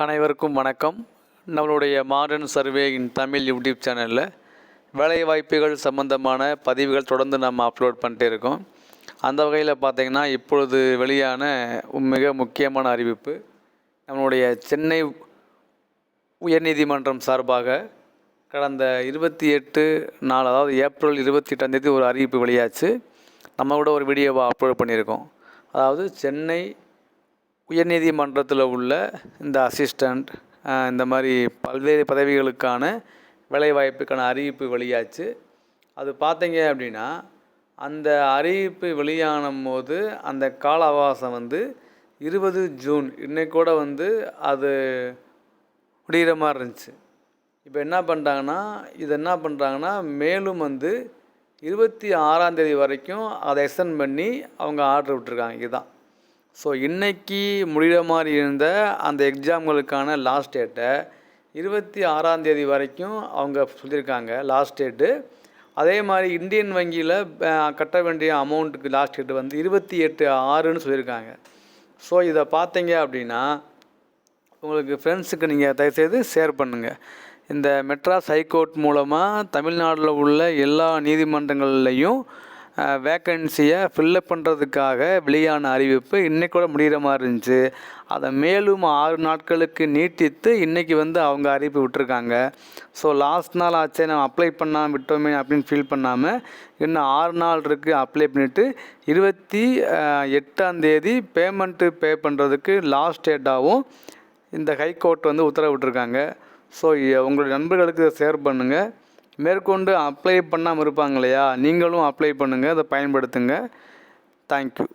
அனைவருக்கும் வணக்கம். நம்மளுடைய மாடர்ன் சர்வே இன் தமிழ் யூடியூப் சேனலில் வேலைவாய்ப்புகள் சம்பந்தமான பதிவுகள் தொடர்ந்து நம்ம அப்லோட் பண்ணிட்டே இருக்கோம். அந்த வகையில் பார்த்திங்கன்னா இப்பொழுது வெளியான மிக முக்கியமான அறிவிப்பு நம்மளுடைய சென்னை உயர்நீதிமன்றம் சார்பாக கடந்த இருபத்தி எட்டு நாள் அதாவது ஏப்ரல் இருபத்தி எட்டாம் தேதி ஒரு அறிவிப்பு வெளியாச்சு. நம்ம கூட ஒரு வீடியோவை அப்லோட் பண்ணியிருக்கோம். அதாவது சென்னை உயர்நீதிமன்றத்தில் உள்ள இந்த அசிஸ்டண்ட் இந்த மாதிரி பல்வேறு பதவிகளுக்கான வேலைவாய்ப்புக்கான அறிவிப்பு வெளியாச்சு. அது பார்த்தீங்க அப்படின்னா அந்த அறிவிப்பு வெளியான போது அந்த கால அவகாசம் வந்து இருபது ஜூன். இன்னைக்கு கூட வந்து அது முடிகிற மாதிரி இருந்துச்சு. இப்போ என்ன பண்ணுறாங்கன்னா இது என்ன பண்ணுறாங்கன்னா மேலும் வந்து இருபத்தி ஆறாம் தேதி வரைக்கும் அதை எக்ஸ்டன் பண்ணி அவங்க ஆர்டர் விட்டுருக்காங்க. இதுதான். ஸோ இன்றைக்கி முடிகிற மாதிரி இருந்த அந்த எக்ஸாம்களுக்கான லாஸ்ட் டேட்டை இருபத்தி ஆறாம் தேதி வரைக்கும் அவங்க சொல்லியிருக்காங்க லாஸ்ட் டேட்டு அதே மாதிரி இந்தியன் வங்கியில் கட்ட வேண்டிய அமௌண்ட்டுக்கு லாஸ்ட் டேட்டு வந்து இருபத்தி எட்டு ஆறுன்னு சொல்லியிருக்காங்க. ஸோ இதை பார்த்தீங்க அப்படின்னா உங்களுக்கு ஃப்ரெண்ட்ஸுக்கு நீங்கள் தயவுசெய்து ஷேர் பண்ணுங்கள் இந்த மெட்ராஸ் ஹைகோர்ட் மூலமாக தமிழ்நாட்டில் உள்ள எல்லா நீதிமன்றங்கள்லையும் வேக்கன்சியை ஃபில்லப் பண்ணுறதுக்காக வெளியான அறிவிப்பு இன்றைக்கி கூட முடிகிற மாதிரி இருந்துச்சு. அதை மேலும் ஆறு நாட்களுக்கு நீட்டித்து இன்றைக்கி வந்து அவங்க அறிவிப்பு விட்டுருக்காங்க. ஸோ லாஸ்ட் நாள் ஆச்சே நம்ம அப்ளை பண்ணாமல் விட்டோமே அப்படின்னு ஃபீல் பண்ணாமல் இன்னும் ஆறு நாள் இருக்குது அப்ளை பண்ணிவிட்டு இருபத்தி எட்டாம் தேதி பேமெண்ட்டு பே பண்ணுறதுக்கு லாஸ்ட் டேட்டாகவும் இந்த ஹைகோர்ட் வந்து உத்தரவிட்டிருக்காங்க ஸோ உங்களுடைய நண்பர்களுக்கு இதை ஷேர் பண்ணுங்கள் மேற்கொண்டு அப்ளை பண்ணாமல் இருப்பாங்க இல்லையா நீங்களும் அப்ளை பண்ணுங்கள் அதை பயன்படுத்துங்க. தேங்க்யூ